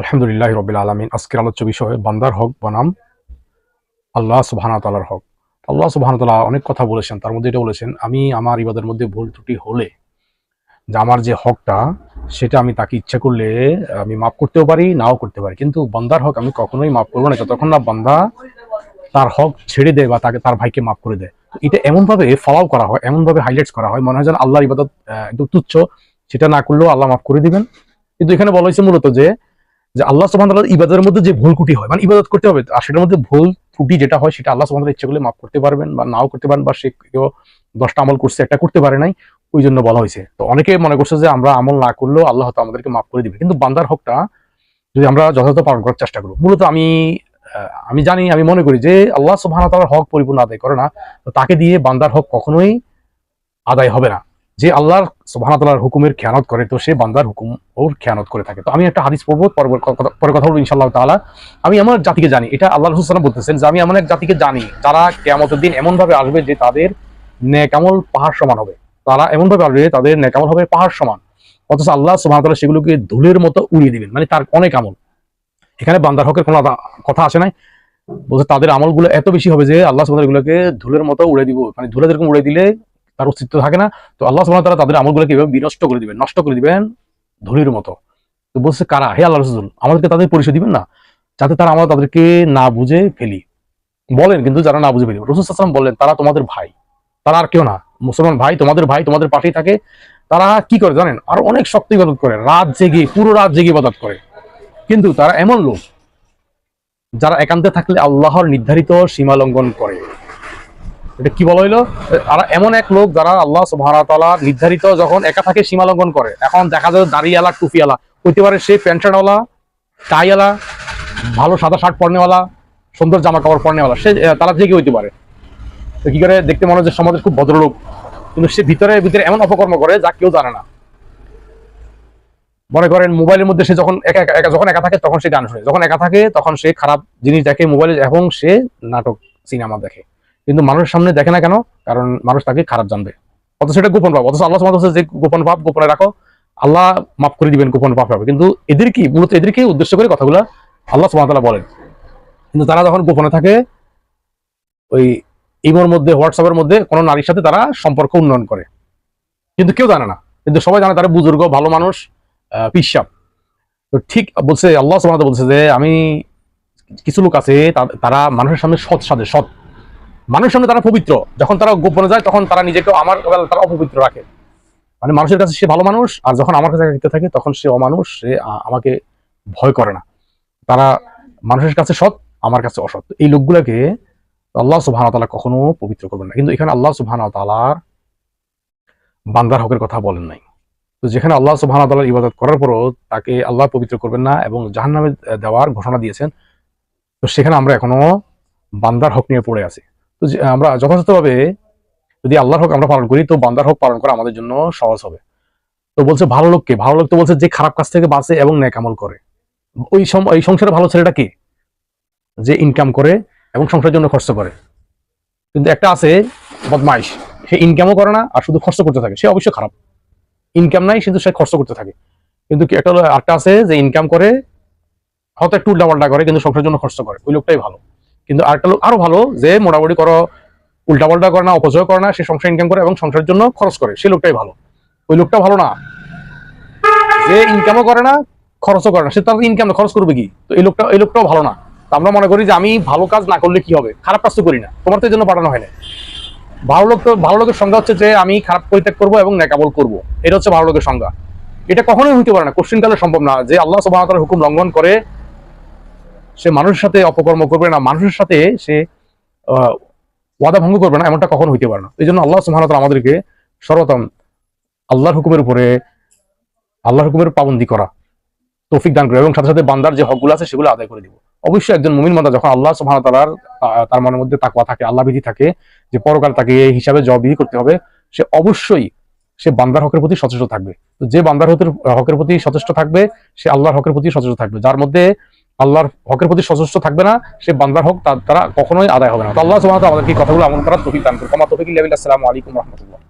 আলহামদুলিল্লাহ রবিল আলমিন। আজকের আলোচ্য বিষয় বান্দার হক বনাম আল্লাহ সুবহানা তালার হক। আল্লাহ সুবহানা তালা অনেক কথা বলেছেন, তার মধ্যে এটা বলেছেন, আমি আমার ইবাদের মধ্যে ভুল ত্রুটি হলে যে আমার যে হকটা, সেটা আমি তাকে ইচ্ছা করলে আমি মাফ করতেও পারি, নাও করতে পারি। কিন্তু বান্দার হক আমি কখনোই মাফ করব না। যতক্ষণ না বান্দা তার হক ছেড়ে দেয় বা তাকে, তার ভাইকে মাফ করে দেয়। এটা এমনভাবে ফলাও করা হয়, এমনভাবে হাইলাইটস করা হয়, মনে হয় যেন আল্লাহর ইবাদত একদম তুচ্ছ। সেটা না করলেও আল্লাহ মাফ করে দিবেন। কিন্তু এখানে বলা হয়েছে মূলত যে যে আল্লাহ তাআলার ইবাদতের মধ্যে যে ভুল ত্রুটি হয় মানে ইবাদত করতে হবে, আর সেটার মধ্যে ভুল ত্রুটি যেটা হয়, সেটা আল্লাহ তাআলা ইচ্ছা করলে মাফ করতে পারবেন বা নাও করতে পারেন, বা সে কেউ দশটা আমল করছে, একটা করতে পারে নাই, ওই জন্য বলা হয়েছে। তো অনেকে মনে করছে যে আমরা আমল না করলেও আল্লাহ হয়তো আমাদেরকে মাফ করে দিবে, কিন্তু বান্দার হকটা যদি আমরা যথাযথ পালন করার চেষ্টা করব মূলত আমি আমি জানি, আমি মনে করি যে আল্লাহ তাআলার হক পরিপূর্ণ আদায় করে না, তো তাকে দিয়ে বান্দার হক কখনোই আদায় হবে না। যে আল্লাহর সুবহান হুকুমের খেয়ানত করে, তো সে বান্দার হুকুম ওর খেয়ানত করে থাকে। তো আমি একটা হাদিস পড়ব পরে কথা- বলব ইনশাআল্লাহ তাআলা। আমি আমার জাতিকে জানি, এটা আল্লাহ রসুলাম বলতেছেন যে আমি এমন এক জাতিকে জানি, যারা কেয়ামতের দিন এমন ভাবে আসবে যে তাদের নেকামল পাহাড় সমান হবে। তারা এমন ভাবে আসবে তাদের নেকামল হবে পাহাড় সমান। অথচ আল্লাহ সুবহান তাআলা সেগুলোকে ধুলের মতো উড়িয়ে দিবেন মানে তার অনেক আমল। এখানে বান্দার হকের কোনো কথা আসে নাই। বলছে তাদের আমলগুলো এত বেশি হবে যে আল্লাহ সুবহান এগুলোকে ধুলের মতো উড়ে দিব মানে ধুলে যেরকম উড়ে দিলে তার অস্তিত্ব থাকে না। তো আল্লাহ সুবহান তাআলা তাদের আমলগুলোকে এভাবে বিনষ্ট করে দিবেন, নষ্ট করে দিবেন ধুলির মতো। তো বলছে কারা? হে আল্লাহ রসুল, আমাদেরকে তাদের পরিচয় দিবেন না? যাতে তারা আমরা তাদেরকে না বুঝে ফেলি। বলেন কিন্তু যারা না বুঝে ফেলি। রসুল আসলাম বললেন, তারা তোমাদের ভাই। তারা আর কেউ না। মুসলমান ভাই তোমাদের ভাই, তোমাদের পাশেই থাকে। তারা কি করে জানেন? আর অনেক শক্ত ইবাদত করে। রাত জেগে, পুরো রাত জেগে ইবাদত করে। কিন্তু তারা এমন লোক যারা একান্তে থাকলে আল্লাহর নির্ধারিত সীমা লঙ্ঘন করে। এটা কি বলা হইল? আর এমন এক লোক যারা আল্লাহ সুবহানাহু নির্ধারিত যখন একা থাকে সীমালঙ্ঘন করে। এখন দেখা যায় দাড়িওয়ালা, টুপিওয়ালা। হইতে পারে সে প্যান্ট শার্টওয়ালা টাইওয়ালা, ভালো সাদা শার্ট পরনেওয়ালা, সুন্দর জামা কাপড় পরনেওয়ালা। সে তারা থেকে হইতে পারে। তো কি করে? দেখতে মনে হচ্ছে সমাজের খুব ভদ্রলোক। কিন্তু সে ভিতরে ভিতরে এমন অপকর্ম করে যা কেউ জানে না। মনে করেন মোবাইলের মধ্যে সে যখন একা- একা, যখন একা থাকে, তখন সে গান শুনে। যখন একা থাকে, তখন সে খারাপ জিনিস দেখে মোবাইলে, এবং সে নাটক, সিনেমা দেখে। কিন্তু মানুষের সামনে দেখে না কেন? কারণ মানুষ তাকে খারাপ জানবে। অথচ সেটা গোপন পাপ অথচ আল্লাহ ওয়া যে গোপন পাপ গোপনে রাখো, আল্লাহ মাফ করে দিবেন গোপন পাপ হবে কিন্তু এদের কি? মূলত এদেরকে উদ্দেশ্য করে কথাগুলো আল্লাহ ওয়া বলেন। কিন্তু তারা যখন গোপনে থাকে, ওই ইমোর মধ্যে হোয়াটসঅ্যাপের মধ্যে কোনো নারীর সাথে তারা সম্পর্ক উন্নয়ন করে। কিন্তু কেউ জানে না। কিন্তু সবাই জানে তারা বুজুর্গ, ভালো মানুষ পিসাব। তো ঠিক বলছে, আল্লাহ সুবহানাহু বলছে যে, আমি কিছু লোক আছে তারা মানুষের সামনে সৎ সাজে সৎ। মানুষের সামনে তারা পবিত্র। যখন তারা গোপনে যায়, তখন তারা নিজেকে আমার তারা অপবিত্র রাখে। মানে মানুষের কাছে সে ভালো মানুষ, আর যখন আমার কাছে একাকিত্বে থাকে, তখন সে অমানুষ, সে আমাকে ভয় করে না। তারা মানুষের কাছে সৎ, আমার কাছে অসৎ। এই লোকগুলোকে আল্লাহ সুবহানাহু ওয়া তাআলা কখনো পবিত্র করবেন না। কিন্তু এখানে আল্লাহ সুবহানাহু ওয়া তাআলার বান্দার হকের কথা বলেন নাই। তো যেখানে আল্লাহ সুবহানাহু ওয়া তাআলার ইবাদত করার পরও তাকে আল্লাহ পবিত্র করবেন না এবং জাহান্নামে দেওয়ার ঘোষণা দিয়েছেন, তো সেখানে আমরা এখনও বান্দার হক নিয়ে পড়ে আছি। তো আমরা যথাযথভাবে যদি আল্লাহর হক আমরা পালন করি, তো বান্দার হক পালন করা আমাদের জন্য সহজ হবে। তো বলছে ভালো লোককে, ভালো লোক তো বলছে যে খারাপ কাজ থেকে বাঁচে এবং ন্যাক আমল করে। ওই ওই সংসারে ভালো ছেলেটা কে? যে ইনকাম করে এবং সংসারের জন্য খরচ করে। কিন্তু একটা আছে বদমাইশ, সে ইনকামও করে না, আর শুধু খরচ করতে থাকে, সে অবশ্যই খারাপ। ইনকাম নাই, কিন্তু সে খরচ করতে থাকে। কিন্তু একটা আছে যে ইনকাম করে, হয়তো একটু উল্টাপাল্টা করে, কিন্তু সংসারের জন্য খরচ করে, ওই লোকটাই ভালো। কিন্তু আরেকটা লোক আরও ভালো যে মোটামুটি করো, উল্টাপাল্টা করে না, অপচয় করে না, সে সংসার ইনকাম করে এবং সংসারের জন্য খরচ করে। সে লোকটাই ভালো। ওই লোকটা ভালো না। যে ইনকামও করে না, খরচও করে না। সে তার ইনকাম খরচ করবে কি? তো এই লোকটা, এই লোকটাও ভালো না। আমরা মনে করি যে আমি ভালো কাজ না করলে কি হবে? খারাপ কাজ তো করি না। তোমার তো জন্য পাঠানো হয় না ভালো লোক তো, ভালো লোকের সংজ্ঞা হচ্ছে যে আমি খারাপ পরিত্যাগ করব এবং নেকাবল করব। এটা হচ্ছে ভালো লোকের সংজ্ঞা। এটা কখনোই হইতে পারে না। কোশ্চিন কালে সম্ভব না যে আল্লাহ ওয়া হুকুম লঙ্ঘন করে সে মানুষের সাথে অপকর্ম করবে না মানুষের সাথে সে ওয়াদা ভঙ্গ করবে না এমনটা কখনো হইতে পারে না। এই জন্য আল্লাহ সুবহানাহু আমাদেরকে সর্বপ্রথম আল্লাহর হুকুমের উপরে আল্লাহর হুকুমের পাবন্দি করা তৌফিক দান করে এবং সাথে সাথে বান্দার যে হকগুলো আছে সেগুলো আদায় করে দিব। অবশ্যই একজন মুমিন বান্দা যখন আল্লাহ আহ, তার মনের মধ্যে তাকওয়া থাকে আল্লাহ বিধি থাকে যে পরকাল তাকে এই হিসাবে জবাবদিহি করতে হবে সে অবশ্যই সে বান্দার হকের প্রতি সচেষ্ট থাকবে। তো যে বান্দার হকের প্রতি সচেষ্ট থাকবে সে আল্লাহর হকের প্রতি সচেষ্ট থাকবে যার মধ্যে আল্লাহর হকের প্রতি সচেষ্ট থাকবে না, সে বান্দার হোক তার কখনোই আদায় হবে না। আল্লাহ ওয়া আমাদেরকে কথাগুলো আমল করার তফিক দান করুন আমার তফিক আসসালামু আলাইকুম রাহমাতুল্লাহ।